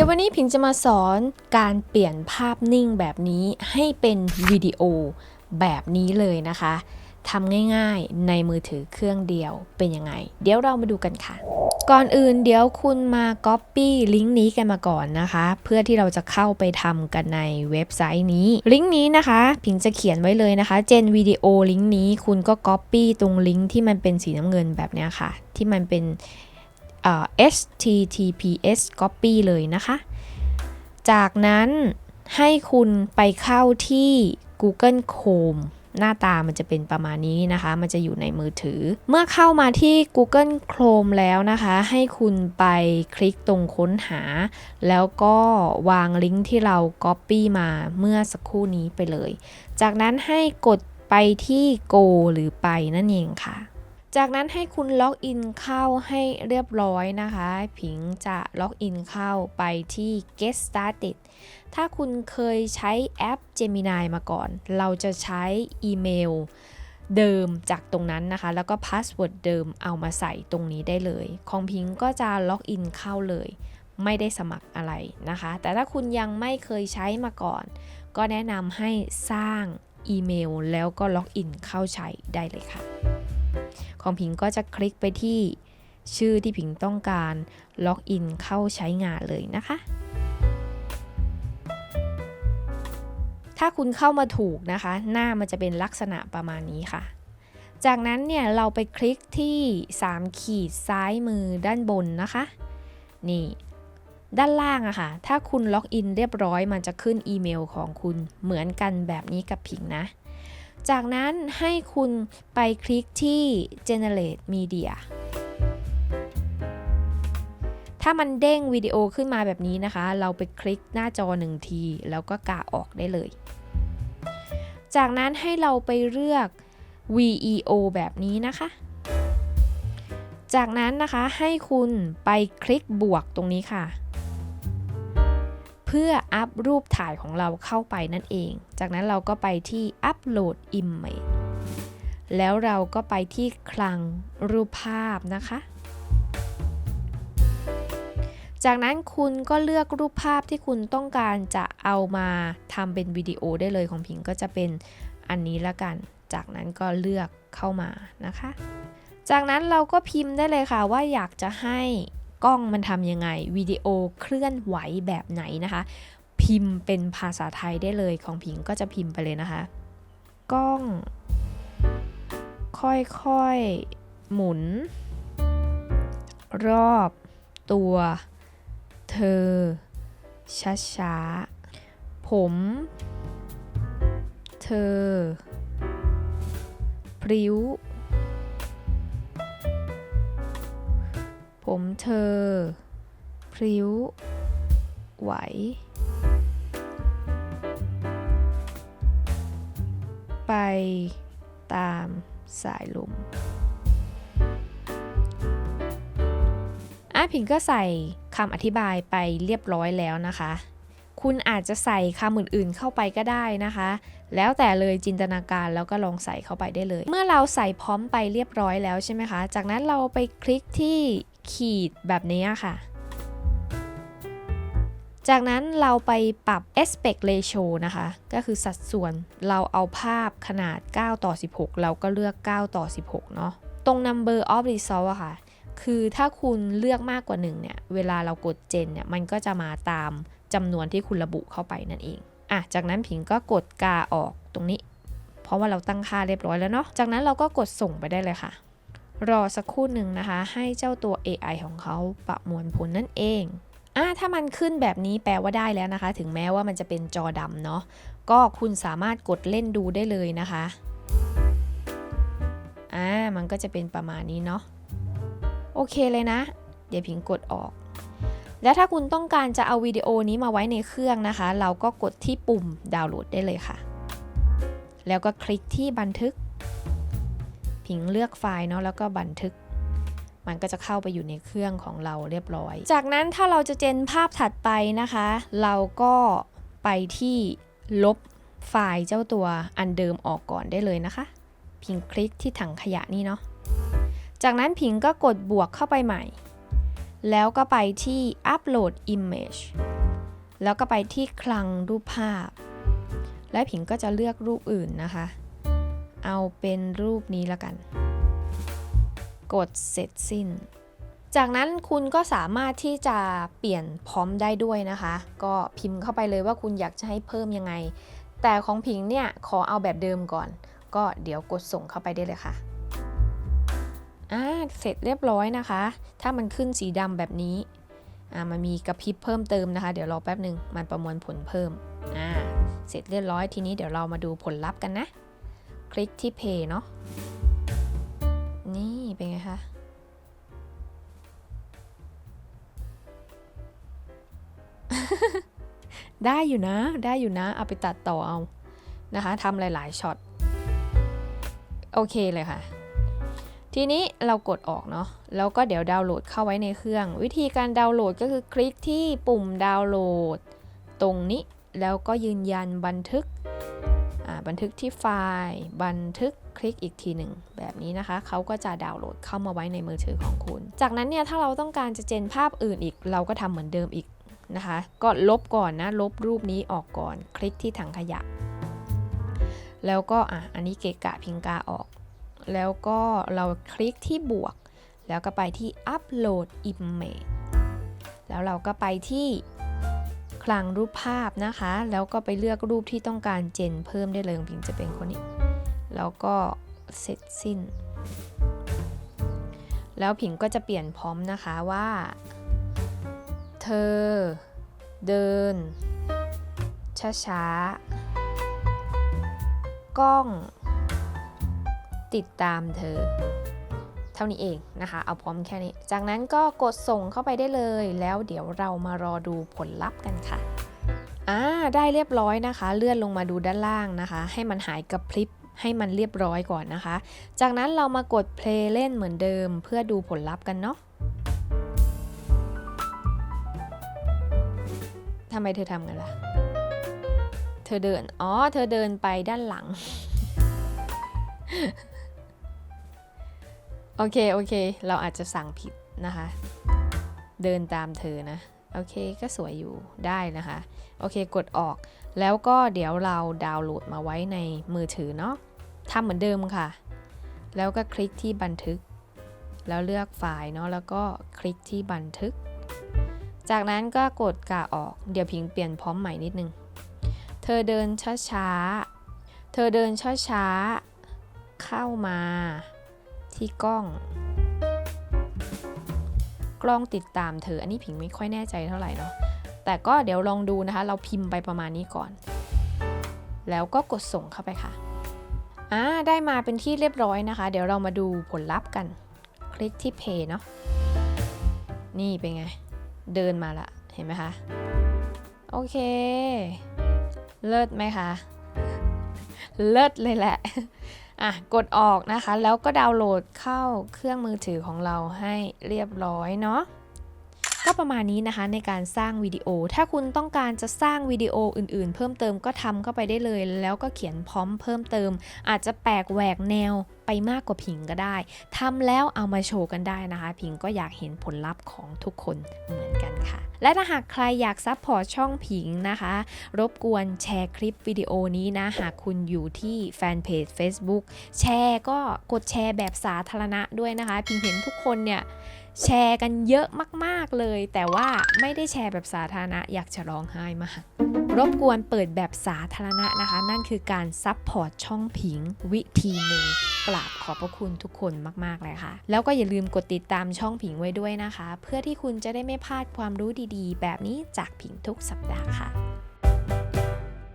ดี๋ยววันนี้พิงจะมาสอนการเปลี่ยนภาพนิ่งแบบนี้ให้เป็นวิดีโอแบบนี้เลยนะคะทำง่ายๆในมือถือเครื่องเดียวเป็นยังไง เดี๋ยวเรามาดูกันค่ะ ก่อนอื่นเดี๋ยวคุณมา Copy ลิงก์นี้กันมาก่อนนะคะ เพื่อที่เราจะเข้าไปทำกันในเว็บไซต์นี้ ลิงก์นี้นะคะ พิงจะเขียนไว้เลยนะคะ เจนวิดีโอลิงก์นี้คุณก็ Copy ตรงลิงก์ที่มันเป็นสีน้ำเงินแบบนี้ค่ะ ที่มันเป็น https copy เลยนะคะ จากนั้นให้คุณไปเข้าที่ Google Chrome หน้าตามันจะเป็นประมาณนี้นะคะ มันจะอยู่ในมือถือ เมื่อเข้ามาที่ Google Chrome แล้วนะคะ ให้คุณไปคลิกตรงค้นหา แล้วก็วางลิงก์ที่เรา Copy มาเมื่อสักครู่นี้ไปเลย จากนั้นให้กดไปที่ Go หรือไปนั่นเองค่ะ จากนั้นให้คุณล็อกอินเข้าให้เรียบร้อยนะคะ ผิงจะล็อกอินเข้าไปที่ Get Started ถ้าคุณเคยใช้แอป Gemini มาก่อน เราจะใช้อีเมลเดิมจากตรงนั้นนะคะ แล้วก็พาสเวิร์ดเดิมเอามาใส่ตรงนี้ได้เลย ของพิงก็จะล็อกอินเข้าเลย ไม่ได้สมัครอะไรนะคะ แต่ถ้าคุณยังไม่เคยใช้มาก่อน ก็แนะนำให้สร้างอีเมลแล้วก็ล็อกอินเข้าใช้ได้เลยค่ะ ของพิงก็จะคลิกไปที่ชื่อที่พิงต้องการล็อกอินเข้าใช้งานเลยนะคะ ถ้าคุณเข้ามาถูกนะคะ หน้ามันจะเป็นลักษณะประมาณนี้ค่ะ จากนั้นเนี่ยเราไปคลิกที่ 3 ขีดซ้ายมือด้านบนนะคะ นี่ด้านล่างอะค่ะ ถ้าคุณล็อกอินเรียบร้อยมันจะขึ้นอีเมลของคุณเหมือนกันแบบนี้กับผิงนะ จากนั้นให้คุณไปคลิกที่ generate media ถ้ามันเด้งวิดีโอขึ้นมาแบบนี้นะคะ เราไปคลิกหน้าจอหนึ่งที แล้วก็กาออกได้เลย จากนั้นให้เราไปเลือก VEO แบบนี้นะคะ จากนั้นนะคะให้คุณไปคลิกบวกตรงนี้ค่ะ เพื่ออัพรูปถ่ายของเราเข้าไปนั่นเอง จากนั้นเราก็ไปที่ Upload Image แล้วเราก็ไปที่คลังรูปภาพนะคะ จากนั้นคุณก็เลือกรูปภาพที่คุณต้องการจะเอามาทำเป็นวิดีโอได้เลยของพิงก็จะเป็นอันนี้ละกัน จากนั้นก็เลือกเข้ามานะคะ จากนั้นเราก็พิมพ์ได้เลยค่ะว่าอยากจะให้ กล้องมันทำยังไงวิดีโอเคลื่อนไหวแบบไหนนะคะ พิมพ์เป็นภาษาไทยได้เลยของพิงก็จะพิมพ์ไปเลยนะคะ กล้อง ค่อยๆ หมุน รอบตัว เธอ ช้าๆ ผม เธอ พริ้ว ผมเธอ พริ้ว ไหว ไปตามสายลมอะพิงก็ใส่คำอธิบายไปเรียบร้อยแล้วนะคะ คุณอาจจะใส่คำอื่นๆเข้าไปก็ได้นะคะ แล้วแต่เลยจินตนาการแล้วก็ลองใส่เข้าไปได้เลย เมื่อเราใส่พร้อมไปเรียบร้อยแล้วใช่ไหมคะ จากนั้นเราไปคลิกที่ ขีดแบบนี้ค่ะ จากนั้นเราไปปรับ aspect ratio นะคะ ก็คือสัดส่วนเราเอาภาพขนาด 9 ต่อ 16 เราก็เลือก 9 ต่อ 16 เนาะ ตรง number of result อะค่ะ คือถ้าคุณเลือกมากกว่า1เนี่ย เวลาเรากดเจนเนี่ย มันก็จะมาตามจำนวนที่คุณระบุเข้าไปนั่นเอง อะ จากนั้นผิงก็กดกาออกตรงนี้ เพราะว่าเราตั้งค่าเรียบร้อยแล้วเนาะ จากนั้นเราก็กดส่งไปได้เลยค่ะ รอสักครู่หนึ่งนะคะ ให้เจ้าตัว AI ของเขาประมวลผลนั่นเองอ่าถ้ามันขึ้นแบบนี้แปลว่าได้แล้วนะคะ ถึงแม้ว่ามันจะเป็นจอดำเนาะก็คุณสามารถกดเล่นดูได้เลยนะคะอ่ามันก็จะเป็นประมาณนี้เนาะโอเคเลยนะ เดี๋ยวพิงกดออก แล้วถ้าคุณต้องการจะเอาวิดีโอนี้มาไว้ในเครื่องนะคะ เราก็กดที่ปุ่มดาวน์โหลดได้เลยค่ะ แล้วก็คลิกที่บันทึก พิงเลือกไฟล์เนาะแล้วก็บันทึก มันก็จะเข้าไปอยู่ในเครื่องของเราเรียบร้อย จากนั้นถ้าเราจะเจนภาพถัดไปนะคะ เราก็ไปที่ลบไฟล์เจ้าตัวอันเดิมออกก่อนได้เลยนะคะ พิงคลิกที่ถังขยะนี่เนาะ จากนั้นพิงก็กดบวกเข้าไปใหม่ แล้วก็ไปที่ upload image แล้วก็ไปที่คลังรูปภาพ และผิงก็จะเลือกรูปอื่นนะคะ เอาเป็นรูปนี้ละกัน กดเสร็จสิ้น จากนั้นคุณก็สามารถที่จะเปลี่ยนพร้อมได้ด้วยนะคะ ก็พิมพ์เข้าไปเลยว่าคุณอยากจะให้เพิ่มยังไง แต่ของผิงเนี่ยขอเอาแบบเดิมก่อน ก็เดี๋ยวกดส่งเข้าไปได้เลยค่ะอ่าเสร็จเรียบร้อยนะคะ ถ้ามันขึ้นสีดำแบบนี้อ่ามันมีกระพริบเพิ่มเติมนะคะ เดี๋ยวรอแป๊บหนึ่งมันประมวลผลเพิ่มอ่าเสร็จเรียบร้อยทีนี้เดี๋ยวเรามาดูผลลัพธ์กันนะ คลิกที่ Pay เนาะนี่เป็นไงคะได้อยู่นะ ได้อยู่นะ เอาไปตัดต่อเอา นะคะทำหลาย ๆ ช็อต โอเคเลยค่ะ ทีนี้เรากดออกเนาะ แล้วก็เดี๋ยวดาวน์โหลดเข้าไว้ในเครื่อง วิธีการดาวน์โหลดก็คือคลิกที่ปุ่มดาวน์โหลด ตรงนี้ แล้วก็ยืนยันบันทึก บันทึกที่ไฟล์ บันทึกคลิกอีกทีหนึ่งแบบนี้นะคะ เขาก็จะดาวน์โหลดเข้ามาไว้ในมือถือของคุณ จากนั้นเนี่ยถ้าเราต้องการจะเจนภาพอื่นอีก เราก็ทำเหมือนเดิมอีกนะคะ ก็ลบก่อนนะ ลบรูปนี้ออกก่อน คลิกที่ถังขยะ แล้วก็อะอันนี้เกะกะพิงกาออก แล้วก็เราคลิกที่บวก แล้วก็ไปที่ upload image แล้วเราก็ไปที่ ลังรูปภาพนะคะ แล้วก็ไปเลือกรูปที่ต้องการเจนเพิ่มได้เลยพิงจะเป็นคนนี้ แล้วก็เสร็จสิ้น แล้วผิงก็จะเปลี่ยนพร้อมนะคะว่า เธอ เดิน ช้าๆ กล้อง ติดตามเธอ ท่านี้เองนะคะ เอาพร้อมแค่นี้ จากนั้นก็กดส่งเข้าไปได้เลย แล้วเดี๋ยวเรามารอดูผลลัพธ์กันค่ะอ่าได้เรียบร้อยนะคะ เลื่อนลงมาดูด้านล่างนะคะ ให้มันหายกระพริบให้มันเรียบร้อยก่อนนะคะ จากนั้นเรามากดเพลย์เล่นเหมือนเดิม เพื่อดูผลลัพธ์กันเนาะทำไมเธอทำกันล่ะ เธอเดิน อ๋อ เธอเดินไปด้านหลัง โอเค โอเค เราอาจจะสั่งผิดนะคะ เดินตามเธอนะ โอเค ก็สวยอยู่ได้นะคะ โอเค กดออก แล้วก็เดี๋ยวเราดาวน์โหลดมาไว้ในมือถือเนาะทำเหมือนเดิมค่ะ แล้วก็คลิกที่บันทึก แล้วเลือกไฟล์เนาะ แล้วก็คลิกที่บันทึก จากนั้นก็กดกาออก เดี๋ยวพิงเปลี่ยนพร้อมใหม่นิดนึง เธอเดินช้าๆ เธอเดินช้าๆ เข้ามา ที่กล้อง กล้องติดตามเธอ อันนี้ผิงไม่ค่อยแน่ใจเท่าไหร่เนาะ แต่ก็เดี๋ยวลองดูนะคะ เราพิมพ์ไปประมาณนี้ก่อน แล้วก็กดส่งเข้าไปค่ะ อ่า ได้มาเป็นที่เรียบร้อยนะคะ เดี๋ยวเรามาดูผลลัพธ์กัน คลิกที่ Pay เนาะ นี่เป็นไง เดินมาละ เห็นไหมคะ โอเค เลิศไหมคะ เลิศเลยแหละ อะกดออกนะคะ แล้วก็ดาวน์โหลดเข้าเครื่องมือถือของเราให้เรียบร้อยเนาะ ก็ประมาณนี้นะคะในการสร้างวิดีโอ ถ้าคุณต้องการจะสร้างวิดีโออื่นๆ เพิ่มเติมก็ทำเข้าไปได้เลย แล้วก็เขียนพร้อมเพิ่มเติม อาจจะแปลกแหวกแนวไปมากกว่าผิงก็ได้ทำแล้วเอามาโชว์กันได้นะคะ ผิงก็อยากเห็นผลลัพธ์ของทุกคนเหมือนกันค่ะ และถ้าหากใครอยากซัพพอร์ตช่องผิงนะคะ รบกวนแชร์คลิปวิดีโอนี้นะ หากคุณอยู่ที่แฟนเพจ Facebook แชร์ก็กดแชร์แบบสาธารณะด้วยนะคะ พิงเห็นทุกคนเนี่ย แชร์กันเยอะมากๆเลย แต่ว่าไม่ได้แชร์แบบสาธารณะอยากจะร้องไห้มากรบกวนเปิดแบบสาธารณะนะคะ นั่นคือการซัพพอร์ตช่องผิงวิธีหนึ่งกราบขอบพระคุณทุกคนมาก ๆ เลยค่ะ แล้วก็อย่าลืมกดติดตามช่องผิงไว้ด้วยนะคะ เพื่อที่คุณจะได้ไม่พลาดความรู้ดีๆ แบบนี้จากผิงทุกสัปดาห์ค่ะ